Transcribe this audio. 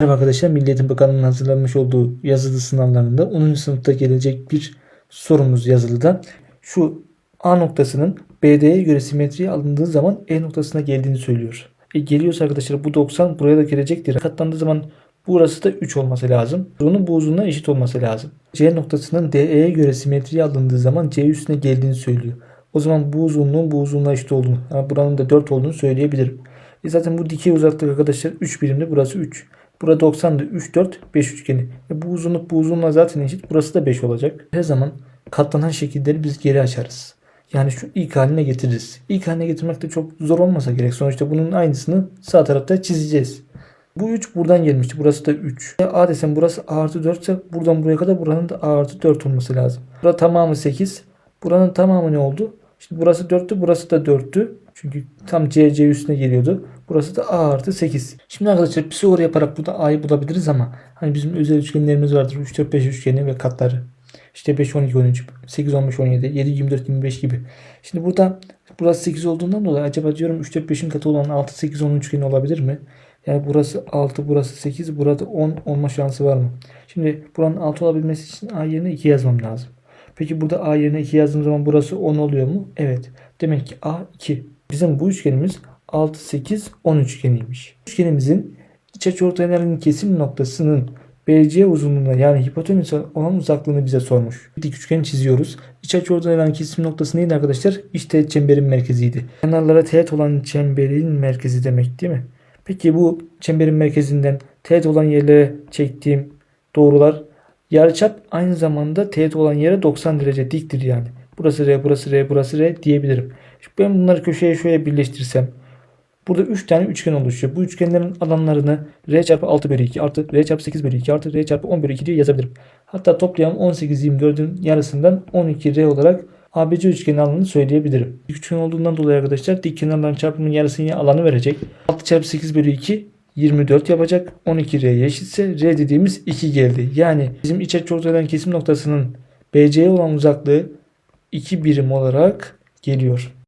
Merhaba arkadaşlar, Milli Eğitim Bakanlığı'nın hazırlanmış olduğu yazılı sınavlarında 10. sınıfta gelecek bir sorumuz yazılıda. Şu A noktasının BD'ye göre simetriye alındığı zaman E noktasına geldiğini söylüyor. E geliyorsa arkadaşlar bu 90 buraya da gelecektir. Katlandığı zaman burası da 3 olması lazım. Bunun bu uzunluğuna eşit olması lazım. C noktasının DE'ye göre simetriye alındığı zaman C üstüne geldiğini söylüyor. O zaman bu uzunluğun bu uzunluğa eşit olduğunu, yani buranın da 4 olduğunu söyleyebilirim. E zaten bu dikey uzaklık arkadaşlar 3 birimde burası 3. Burada 90'dı 3 4 5 üçgeni. E bu uzunluk bu uzunluğa zaten eşit. Burası da 5 olacak. Her zaman katlanan şekilleri biz geri açarız. Yani şu ilk haline getiririz. İlk haline getirmek de çok zor olmasa gerek. Sonuçta bunun aynısını sağ tarafta çizeceğiz. Bu 3 buradan gelmişti. Burası da 3. E, A desem burası A artı 4 ise buradan buraya kadar buranın da A artı 4 olması lazım. Burada tamamı 8. Buranın tamamı ne oldu? Şimdi burası 4'tü. Burası da 4'tü. Çünkü tam C, C üstüne geliyordu. Burası da A artı 8. Şimdi arkadaşlar Pisagor yaparak burada A'yı bulabiliriz ama hani bizim özel üçgenlerimiz vardır. 3, 4, 5 üçgeni ve katları. İşte 5, 12, 13, 8, 15, 17, 7, 24, 25 gibi. Şimdi burada burası 8 olduğundan dolayı acaba diyorum 3, 4, 5'in katı olan 6, 8, 10 üçgeni olabilir mi? Yani burası 6, burası 8, burada 10 olma şansı var mı? Şimdi buranın 6 olabilmesi için A yerine 2 yazmam lazım. Peki burada A yerine 2 yazdığım zaman burası 10 oluyor mu? Evet. Demek ki A 2. Bizim bu üçgenimiz 6, 8, 10 üçgeniymiş. Üçgenimizin iç açıortayların kesim noktasının BC uzunluğuna yani hipotenüse olan uzaklığını bize sormuş. Dik üçgen çiziyoruz. İç açıortayların kesim noktası neydi arkadaşlar? İşte çemberin merkeziydi. Kenarlara teğet olan çemberin merkezi demek değil mi? Peki bu çemberin merkezinden teğet olan yerlere çektiğim doğrular yarıçap aynı zamanda teğet olan yere 90 derece diktir yani. Burası R, burası R, burası R diyebilirim. Şimdi ben bunları köşeye şöyle birleştirsem Burada 3 tane üçgen oluşuyor. Bu üçgenlerin alanlarını R çarpı 6 bölü 2 artı R çarpı 8 bölü 2 artı R çarpı 10 bölü 2 diye yazabilirim. Hatta toplayalım 18 24'ün yarısından 12 R olarak ABC üçgenin alanını söyleyebilirim. Üçgen olduğundan dolayı arkadaşlar dik kenarların çarpımının yarısını alanı verecek. 6 çarpı 8 bölü 2 24 yapacak. 12 R'ye eşitse R dediğimiz 2 geldi. Yani bizim iç açıortayların kesim noktasının BC'ye olan uzaklığı 2 birim olarak geliyor.